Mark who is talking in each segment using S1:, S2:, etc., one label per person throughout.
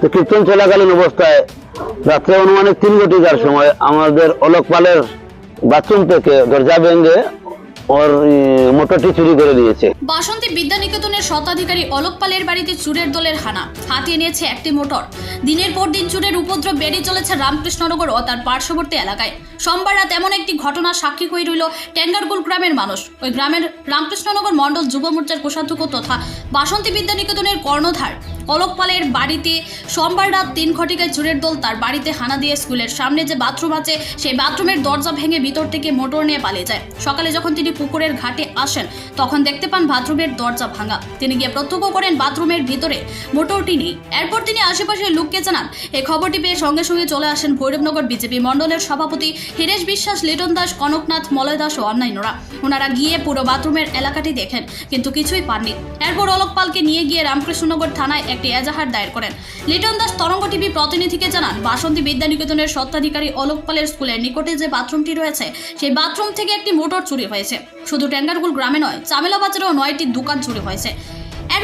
S1: তো কীর্তন চলাকালীন অবস্থায় রাত্রে অনুমানিক তিন ঘটিকার সময় আমাদের অলোক পালের বাথরুম থেকে দরজা ভেঙে ওর মোটরটি চুরি করে দিয়েছে।
S2: বাসন্তী বিদ্যানিকেতনের স্বত্বাধিকারী অলোক পালের বাড়িতে চুরের দলের হানা। হাতিয়ে নিয়েছে একটি মোটর। দিনের পর দিন চুরের উপদ্রব বেড়ে চলেছে রামকৃষ্ণনগর ও তার পার্শ্ববর্তী এলাকায়। সোমবার রাত এমন একটি ঘটনা সাক্ষী হয়ে রইল টেঙ্গারগুল গ্রামের মানুষ। ওই গ্রামের রামকৃষ্ণনগর মণ্ডল যুব মোর্চার কোষাধ্যক্ষ তথা বাসন্তী বিদ্যানিকেতনের কর্ণধার। অলোক পালের বাড়িতে সোমবার রাত তিন ঘটিকায় চুরের দল তার বাড়িতে হানা দিয়ে স্কুলের সামনে যে বাথরুম আছে, সেই বাথরুমের দরজা ভেঙে ভিতর থেকে মোটর নিয়ে পালিয়ে যায়। সকালে যখন তিনি পুকুরের ঘাটে আসেন, তখন দেখতে পান বাথরুমের দরজা ভাঙা। তিনি গিয়ে প্রত্যক্ষ করেন বাথরুমের ভিতরে মোটরটি নেই। এরপর তিনি আশেপাশের লোককে জানান এই খবরটি পেয়ে সঙ্গে সঙ্গে চলে আসেন ভৈরবনগর বিজেপি মণ্ডলের সভাপতি হিরেশ বিশ্বাস, লিটন দাস, কনকনাথ, মলয় দাস ও অন্যান্যরা ওনারা গিয়ে পুরো বাথরুমের এলাকাটি দেখেন, কিন্তু কিছুই পাননি। এরপর অলোক পালকে নিয়ে গিয়ে রামকৃষ্ণনগর থানায় একটি এজাহার দায়ের করেন। লিটন দাস তরঙ্গ টিভি প্রতিনিধিকে জানান, বাসন্তী বিদ্যানিকেতনের সত্ত্বাধিকারী অলোক পালের স্কুলের নিকটে যে বাথরুমটি রয়েছে, সেই বাথরুম থেকে একটি মোটর চুরি হয়েছে। শুধু ট্যাঙ্গারগুল গ্রামে নয় চামেলা বাজারেও নয়টি দোকান চুরি হয়েছে।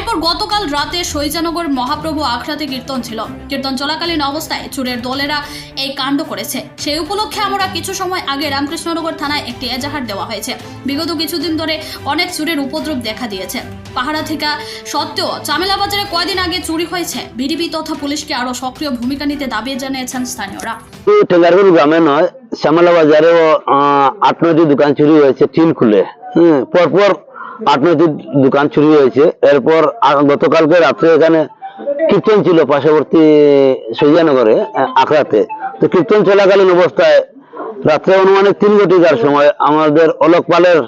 S2: এরপর গতকাল রাতে শৈজানগর মহাপ্রভু আখড়াতে কীর্তন ছিল। কীর্তন চলাকালীন অবস্থায় চুরের দলেরা এই কাণ্ড করেছে। সেই উপলক্ষে আমরা কিছু সময় আগে রামকৃষ্ণনগর থানায় একটি এজাহার দেওয়া হয়েছে। বিগত কিছুদিন ধরে অনেক চুরের উপদ্রব দেখা দিয়েছে। পাহাড়া থেকে সত্ত্বেও চামেলা বাজারে কয়দিন আগে চুরি হয়েছে। বিডিপি তথা পুলিশকে আরও সক্রিয় ভূমিকা নিতে দাবি জানিয়েছেন স্থানীয়রা।
S1: টেঙ্গারগুল গ্রামে নয় শ্যামলা বাজারেও আহ, আট নয়টি দোকান চুরি হয়েছে টিন খুলে। পরপর আট দোকান চুরি হয়েছে। এরপর গতকালকে রাত্রে এখানে কীর্তন ছিল পার্শ্ববর্তী সৈজানগরে আখড়াতে। তো কীর্তন চলাকালীন অবস্থায় রাত্রে অনুমানিক তিন ঘটিকার সময় আমাদের অলোক পালের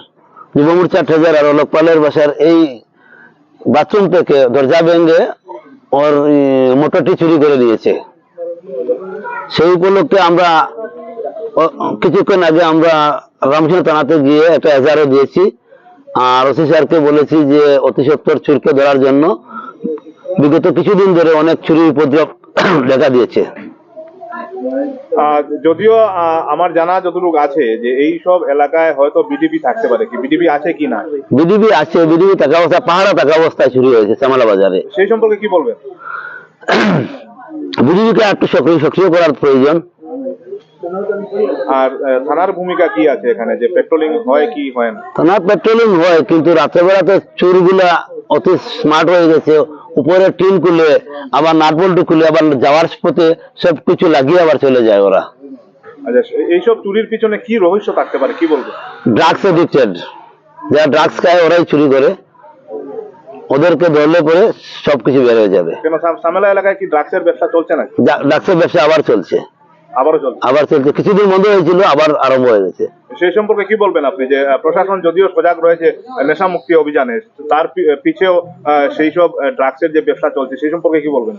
S1: যুব মোর্চা ট্রেজার আর অলোক পালের বাসার এই বাথরুম থেকে দরজা ভেঙে ওর মোটরটি চুরি করে দিয়েছে। সেই উপলক্ষে আমরা কিছুক্ষণ আগে আমরা রামকৃষ্ণ থানাতে গিয়ে একটা এজারও দিয়েছি। আর ওসি স্যারকে বলেছি যে অতি সত্তর চুরকে ধরার জন্য বিগত কিছুদিন ধরে অনেক চুরি উপদ্রব দেখা দিয়েছে।
S3: যদিও আমার জানা যতটুকু আছে যে এই সব এলাকায় হয়তো বিডিপি থাকতে পারে কি? বিডিপি আছে কি না?
S1: বিডিবি আছে বিডিবি থাকা অবস্থা পাহাড়া থাকা অবস্থায় চুরি হয়েছে শ্যামলা বাজারে
S3: সেই সম্পর্কে কি বলবেন?
S1: বিডিবিকে একটু সক্রিয় সক্রিয় করার প্রয়োজন।
S3: আর থানার ভূমিকা কি আছে এখানে? যে পেট্রোলিং হয় কি হয় না?
S1: থানা পেট্রোলিং হয় কিন্তু রাত্রেবেলাতে চোরগুলা অতি স্মার্ট হয়ে গেছে। উপরে টিন খুলে আবার নাটবল্টু খুলে আবার যাওয়ার পথে সব কিছু লাগিয়ে আবার চলে যায় ওরা।
S3: আচ্ছা এইসব চুরির পিছনে কি রহস্য থাকতে পারে? কি বলব?
S1: ড্রাগস এডিক্টেড যারা ড্রাগস খায় ওরাই চুরি করে। ওদেরকে ধরলে পরে সবকিছু বের হয়ে যাবে।
S3: কেন সাম- সামেলা এলাকায় কি ড্রাগসের ব্যবসা চলছে নাকি?
S1: ড্রাগসের ব্যবসা আবার চলছে। আবার চলছে কিছুদিন বন্ধ হয়েছিল আবার আরম্ভ হয়ে গেছে।
S3: সেই সম্পর্কে কি বলবেন আপনি? যে প্রশাসন যদিও সজাগ রয়েছে নেশা মুক্তি অভিযানে তার পিছেও সেই সব ড্রাগসের যে ব্যবসা চলছে সেই সম্পর্কে কি বলবেন?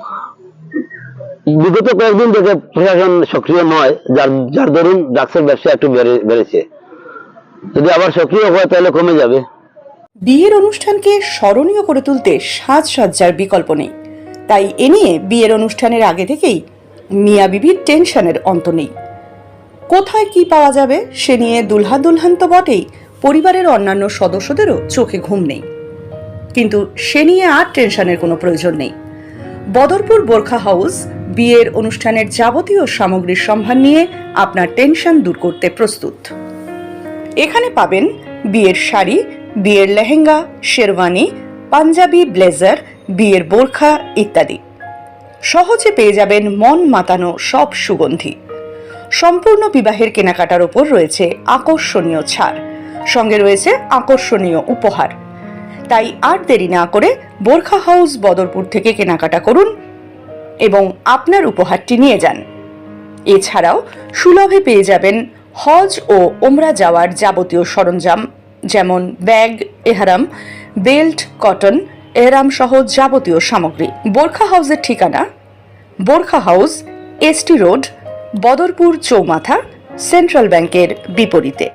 S1: বিগত কয়েকদিন থেকে প্রশাসন সক্রিয় নয় যার যার দরুন ড্রাগসের ব্যবসা একটু বেড়ে- বেড়েছে। যদি আবার সক্রিয় হয় তাহলে কমে যাবে।
S4: বিয়ের অনুষ্ঠানকে স্মরণীয় করে তুলতে সাজসজ্জার বিকল্প নেই। তাই এ নিয়ে বিয়ের অনুষ্ঠানের আগে থেকেই মিয়া বিবির টেনশনের অন্ত নেই। কোথায় কি পাওয়া যাবে, সে নিয়ে দুলহা দুলহান তো বটেই, পরিবারের অন্যান্য সদস্যদেরও চোখে ঘুম নেই। কিন্তু সে নিয়ে আর টেনশনের কোনো প্রয়োজন নেই। বদরপুর বোরখা হাউস বিয়ের অনুষ্ঠানের যাবতীয় সামগ্রীর সম্ভার নিয়ে আপনার টেনশন দূর করতে প্রস্তুত। এখানে পাবেন বিয়ের শাড়ি, বিয়ের লেহেঙ্গা, শেরওয়ানি, পাঞ্জাবি, ব্লেজার, বিয়ের বোরখা ইত্যাদি। সহজে পেয়ে যাবেন মন মাতানো সব সুগন্ধি। সম্পূর্ণ বিবাহের কেনাকাটার ওপর রয়েছে আকর্ষণীয় ছাড়। সঙ্গে রয়েছে আকর্ষণীয় উপহার। তাই আর দেরি না করে বোরখা হাউস বদরপুর থেকে কেনাকাটা করুন এবং আপনার উপহারটি নিয়ে যান। এছাড়াও সুলভে পেয়ে যাবেন হজ ও ওমরা যাওয়ার যাবতীয় সরঞ্জাম, যেমন ব্যাগ, এহারাম, বেল্ট, কটন এহরাম সহ যাবতীয় সামগ্রী। বোরখা হাউসের ঠিকানা? Borkha house, ST road, Badarpur চৌমাথা, সেন্ট্রাল ব্যাংকের বিপরীতে।